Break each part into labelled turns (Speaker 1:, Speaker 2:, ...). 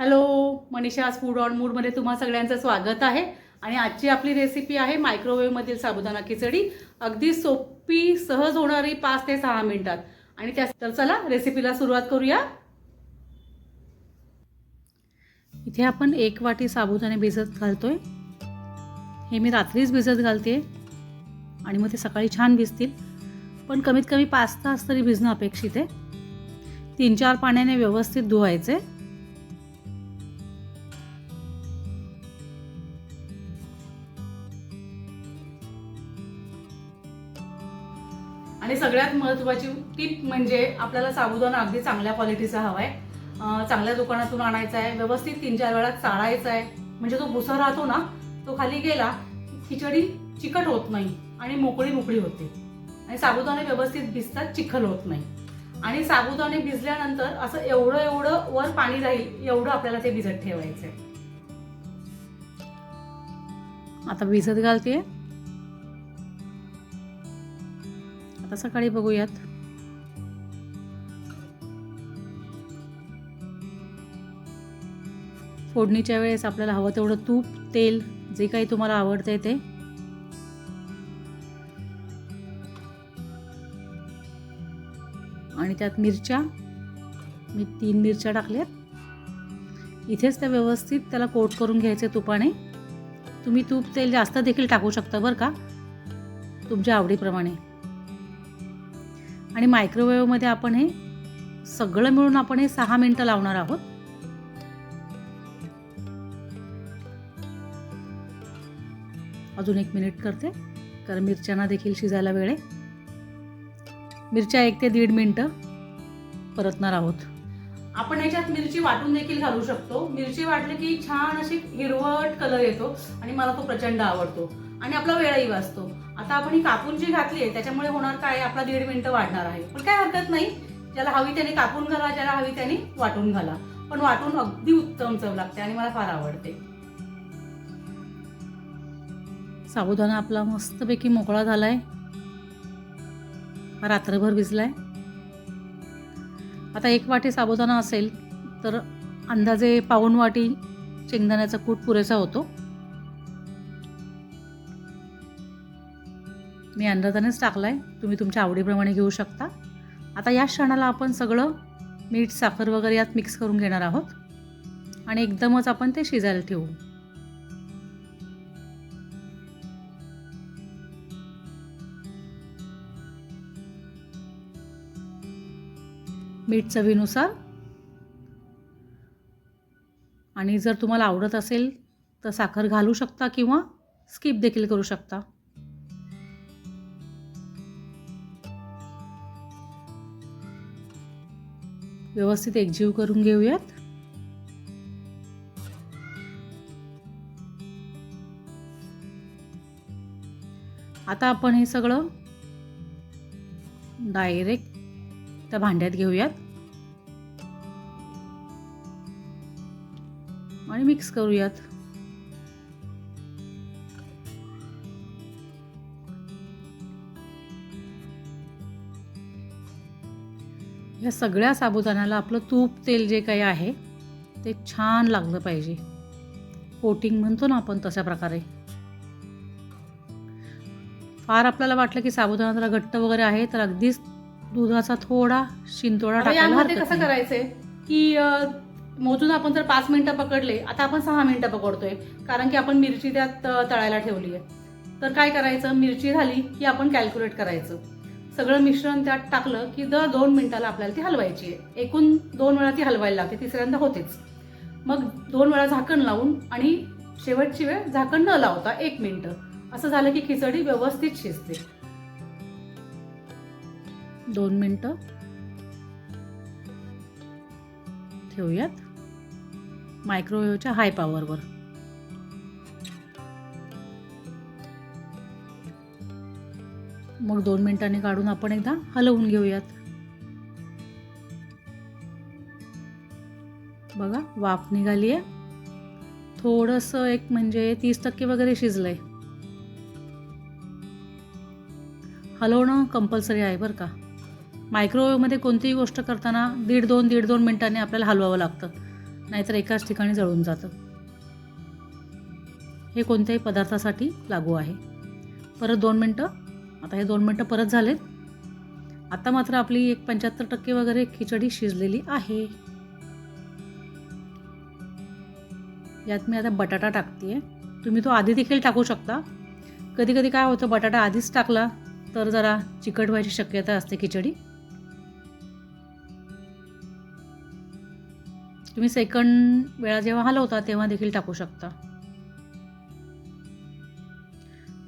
Speaker 1: Hello Manisha's food on मूडमध्ये तुम्हा सगळ्यांचं स्वागत आहे. आणि आजची आपली रेसिपी आहे मायक्रोवेव्हमधील साबुदाणा खिचडी. अगदी सोपी सहज होणारी पाच ते सहा मिनिटात. आणि त्या तर चला रेसिपीला सुरुवात करूया. इथे आपण एक वाटी साबुदाणे भिजत घालतोय. हे मी रात्रीच भिजत घालते आणि मग ते सकाळी छान भिजतील. पण कमीत कमी पाच तास तरी भिजणं अपेक्षित आहे. तीन चार पाण्याने व्यवस्थित धुवायचे आणि सगळ्यात महत्त्वाची टीप म्हणजे आपल्याला साबुदाणा अगदी चांगल्या क्वालिटीचा हवा आहे चांगल्या दुकानातून आणायचा आहे व्यवस्थित तीन चार वेळा चाळायचा आहे म्हणजे तो भुसा राहतो ना तो खाली गेला खिचडी चिकट होत नाही आणि मोकळी मोकळी होते. आणि साबुदाणे व्यवस्थित भिजतात चिखल होत नाही. आणि साबुदाणे भिजल्यानंतर असं एवढं एवढं वर पाणी राहील एवढं आपल्याला ते भिजत ठेवायचं आहे आता भिजत घालते आता सकाळी बघूयात. फोडणीच्या वेळेस आपल्याला हवं तेवढं तूप तेल जे काही तुम्हाला आवडतंय ते. आणि त्यात मिरच्या. मी तीन मिरच्या टाकल्यात. इथेच त्या व्यवस्थित त्याला कोट करून घ्यायचे तुपाने. तुम्ही तूप तेल जास्त देखील टाकू शकता बरं का? तुमच्या आवडीप्रमाणे. आणि मायक्रोवेव्हमध्ये आपण हे सगळं मिळून आपण हे सहा मिनटं लावणार आहोत. अजून एक मिनिट करते कारण मिरच्यांना देखील शिजायला वेळ आहे. मिरच्या एक ते दीड मिनटं परतणार आहोत. आपण याच्यात मिरची वाटून देखील घालू शकतो. मिरची वाटली की छान अशी हिरवट कलर येतो आणि मला तो प्रचंड आवडतो. आणि आपला वेळही वाचतो. आता आपण ही कापून जी घातली आहे त्याच्यामुळे होणार काय? आपला दीड मिनिटं वाढणार आहे. पण काय हरकत नाही. ज्याला हवी त्याने कापून घाला ज्याला हवी त्याने वाटून घाला. पण वाटून अगदी उत्तम चव लागते आणि मला फार आवडते. साबुदाणा आपला मस्तपैकी मोकळा झालाय. रात्रभर भिजलाय. आता एक वाटी साबुदाणा असेल तर अंदाजे पाऊण वाटी शेंगदाण्याचा कूट पुरेसा होतो. मी अंदाजानेच टाकलाय. तुम्ही तुमच्या आवडीप्रमाणे घेऊ शकता. आता या क्षणाला आपण सगळं मीठ साखर वगैरे यात मिक्स करून घेणार आहोत. आणि एकदमच आपण ते शिजायला ठेवू. मीठ चवीनुसार. आणि जर तुम्हाला आवडत असेल तर साखर घालू शकता किंवा स्किप देखील करू शकता. व्यवस्थित एकजीव करून घेऊयात. आता आपण हे सगळं डायरेक्ट त्या भांड्यात घेऊयात. आणि मिक्स करूयात. या सगळ्या साबुदाण्याला आपलं तूप तेल जे काही आहे ते छान लागलं पाहिजे. कोटिंग म्हणतो ना आपण तशा प्रकारे. फार आपल्याला वाटलं की साबुदाणा जरा घट्ट वगैरे आहे तर अगदीच दुधाचा थोडा शिंतोडा टाकायला
Speaker 2: कसं. करायचंय की मोजून आपण जर पाच मिनिटं पकडले आता आपण सहा मिनिटं पकडतोय कारण की आपण मिरची त्यात तळायला ठेवली आहे तर काय करायचं? मिरची झाली की आपण कॅल्क्युलेट करायचं. सगळं मिश्रण त्यात टाकलं की दर दोन मिनिटाला आपल्याला ती हलवायची आहे. एकूण दोन वेळा ती हलवायला लागते तिसऱ्यांदा होतेच. मग दोन वेळा झाकण लावून आणि शेवटची वेळ झाकण न लावता एक मिनटं. असं झालं की खिचडी व्यवस्थित शिजते.
Speaker 1: दोन मिनटं. ठेवूयात. मायक्रोवेव्हच्या हाय पॉवरवर मग दोन मिनिटांनी काढून आपण एकदा हलवून घेऊयात. बघा वाफ निघाली आहे थोडंसं एक म्हणजे तीस टक्के वगैरे शिजलंय. हलवणं कंपल्सरी आहे बरं का. मायक्रोवेव्हमध्ये कोणतीही गोष्ट करताना दीड दोन दीड दोन मिनिटांनी आपल्याला हलवावं लागतं. नाहीतर एकाच ठिकाणी जळून जातं. हे कोणत्याही पदार्थासाठी लागू आहे. परत दोन मिनटं आता हे दोन मिनटं परत झालेत. आता मात्र आपली एक पंच्याहत्तर टक्के वगैरे खिचडी शिजलेली आहे. यात मी आता बटाटा टाकते तुम्ही तो आधी देखील टाकू शकता. कधी कधी काय होतं बटाटा आधीच टाकला तर जरा चिकट व्हायची शक्यता असते खिचडी. तुम्ही सेकंड वेळा जेव्हा हलवता तेव्हा देखील टाकू शकता.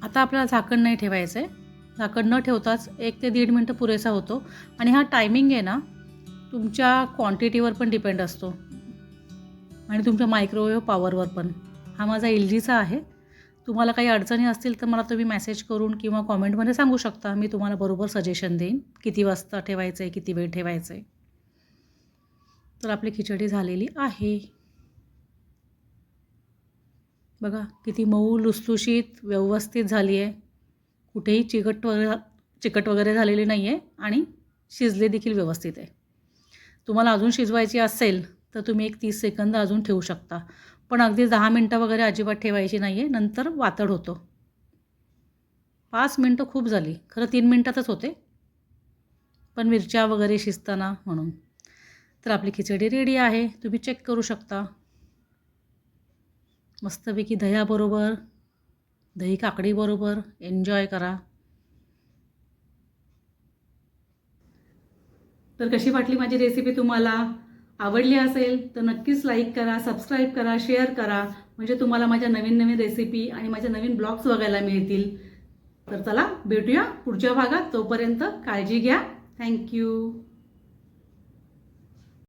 Speaker 1: आता आपल्याला झाकण नाही ठेवायचं आहे झाकण न ठेवताच एक ते दीड मिनटं पुरेसा होतो. आणि हा टायमिंग आहे ना तुमच्या क्वांटिटीवर पण डिपेंड असतो. आणि तुमच्या मायक्रोवेव्ह पॉवरवर पण. हा माझा एल जीचा आहे. तुम्हाला काही अडचणी असतील तर मला तुम्ही मेसेज करून किंवा कॉमेंटमध्ये सांगू शकता. मी तुम्हाला बरोबर सजेशन देईन. किती वाजता ठेवायचं आहे किती वेळ ठेवायचं आहे तर आपली खिचडी झालेली आहे. बघा किती मऊ लुसलुशीत व्यवस्थित झाली आहे कुठेही चिकट वगैरे चिकट वगैरे झालेली नाही आहे आणि शिजले देखील व्यवस्थित आहे. तुम्हाला अजून शिजवायची असेल तर तुम्ही एक तीस सेकंद अजून ठेवू शकता. पण अगदी दहा मिनटं वगैरे अजिबात ठेवायची नाही आहे नंतर वातड होतो. पाच मिनटं खूप झाली. खरं तीन मिनटातच होते. पण मिरच्या वगैरे शिजताना म्हणून. तर आपली खिचडी रेडी आहे. तुम्ही चेक करू शकता. मस्तपैकी दह्याबरोबर दही काकडीबरोबर एन्जॉय करा.
Speaker 2: तर कशी वाटली माझी रेसिपी तुम्हाला? आवडली असेल तर नक्कीच लाईक करा सबस्क्राईब करा शेअर करा. म्हणजे तुम्हाला माझ्या नवीन नवीन रेसिपी आणि माझ्या नवीन ब्लॉग्स बघायला मिळतील. तर चला भेटूया पुढच्या भागात. तोपर्यंत काळजी घ्या. थँक्यू